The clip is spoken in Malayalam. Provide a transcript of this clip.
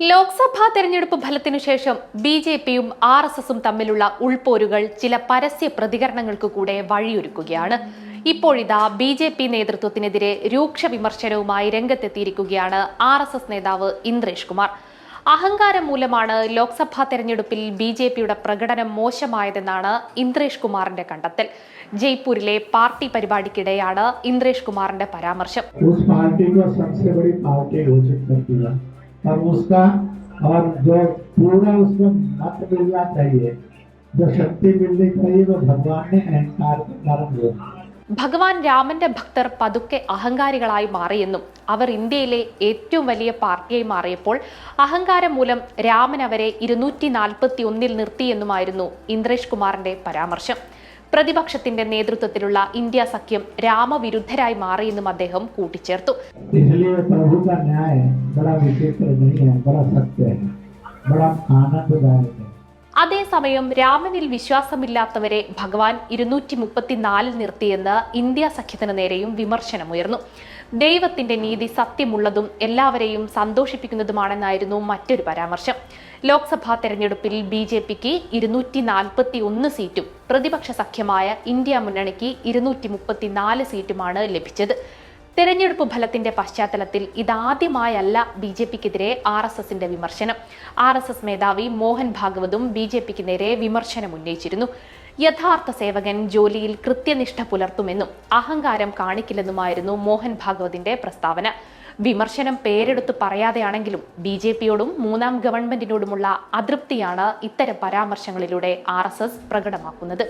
ലോക്സഭാ തെരഞ്ഞെടുപ്പ് ഫലത്തിനു ശേഷം ബി ജെ പിയും ആർ എസ് എസും തമ്മിലുള്ള ഉൾപോരുകൾ ചില പരസ്യ പ്രതികരണങ്ങൾക്ക് കൂടെ വഴിയൊരുക്കുകയാണ്. ഇപ്പോഴിതാ ബി ജെ പി നേതൃത്വത്തിനെതിരെ രൂക്ഷ വിമർശനവുമായി രംഗത്തെത്തിയിരിക്കുകയാണ് ആർ എസ് എസ് നേതാവ് ഇന്ദ്രേഷ് കുമാർ. അഹങ്കാരം മൂലമാണ് ലോക്സഭാ തെരഞ്ഞെടുപ്പിൽ ബി ജെ പിയുടെ പ്രകടനം മോശമായതെന്നാണ് ഇന്ദ്രേഷ് കുമാറിന്റെ കണ്ടെത്തൽ. ജയ്പൂരിലെ പാർട്ടി പരിപാടിക്കിടെയാണ് ഇന്ദ്രേഷ് കുമാറിന്റെ പരാമർശം. उस पार्टी को सबसे बड़ी पार्टी घोषित कर दिया और उसका और जो पूरा उसको मत मिलना चाहिए जो शक्ति मिलनी चाहिए वो भगवान ने अहंकार के कारण हुआ ഭഗവാൻ രാമന്റെ ഭക്തർ പതുക്കെ അഹങ്കാരികളായി മാറിയെന്നും അവർ ഇന്ത്യയിലെ ഏറ്റവും വലിയ പാർട്ടിയായി മാറിയപ്പോൾ അഹങ്കാരം മൂലം രാമൻ അവരെ ഇരുന്നൂറ്റി നാൽപ്പത്തി ഒന്നിൽ നിർത്തിയെന്നുമായിരുന്നു ഇന്ദ്രേഷ് കുമാറിന്റെ പരാമർശം പ്രതിപക്ഷത്തിന്റെ നേതൃത്വത്തിലുള്ള ഇന്ത്യ സഖ്യം രാമവിരുദ്ധരായി മാറിയെന്നും അദ്ദേഹം കൂട്ടിച്ചേർത്തു. അതേസമയം രാമനിൽ വിശ്വാസമില്ലാത്തവരെ ഭഗവാൻ ഇരുന്നൂറ്റി മുപ്പത്തിനാലിൽ നിർത്തിയെന്ന് ഇന്ത്യ സഖ്യത്തിന് നേരെയും വിമർശനമുയർന്നു. ദൈവത്തിന്റെ നീതി സത്യമുള്ളതും എല്ലാവരെയും സന്തോഷിപ്പിക്കുന്നതുമാണെന്നായിരുന്നു മറ്റൊരു പരാമർശം. ലോക്സഭാ തെരഞ്ഞെടുപ്പിൽ ബി ജെ പിക്ക് ഇരുന്നൂറ്റി നാൽപ്പത്തി ഒന്ന് സീറ്റും പ്രതിപക്ഷ സഖ്യമായ ഇന്ത്യ മുന്നണിക്ക് ഇരുന്നൂറ്റി മുപ്പത്തിനാല് സീറ്റുമാണ് ലഭിച്ചത്. തെരഞ്ഞെടുപ്പ് ഫലത്തിന്റെ പശ്ചാത്തലത്തിൽ ഇതാദ്യമായല്ല ബി ജെ പിക്കെതിരെ ആർ എസ് എസിന്റെ വിമർശനം. ആർ എസ് എസ് മേധാവി മോഹൻ ഭാഗവതും ബി ജെ പിക്ക് നേരെ വിമർശനം ഉന്നയിച്ചിരുന്നു. യഥാർത്ഥ സേവകൻ ജോലിയിൽ കൃത്യനിഷ്ഠ പുലർത്തുമെന്നും അഹങ്കാരം കാണിക്കില്ലെന്നുമായിരുന്നു മോഹൻ ഭാഗവതിന്റെ പ്രസ്താവന. വിമർശനം പേരെടുത്ത് പറയാതെയാണെങ്കിലും ബി ജെ പിയോടും മൂന്നാം ഗവൺമെന്റിനോടുമുള്ള അതൃപ്തിയാണ് ഇത്തരം പരാമർശങ്ങളിലൂടെ ആർ പ്രകടമാക്കുന്നത്.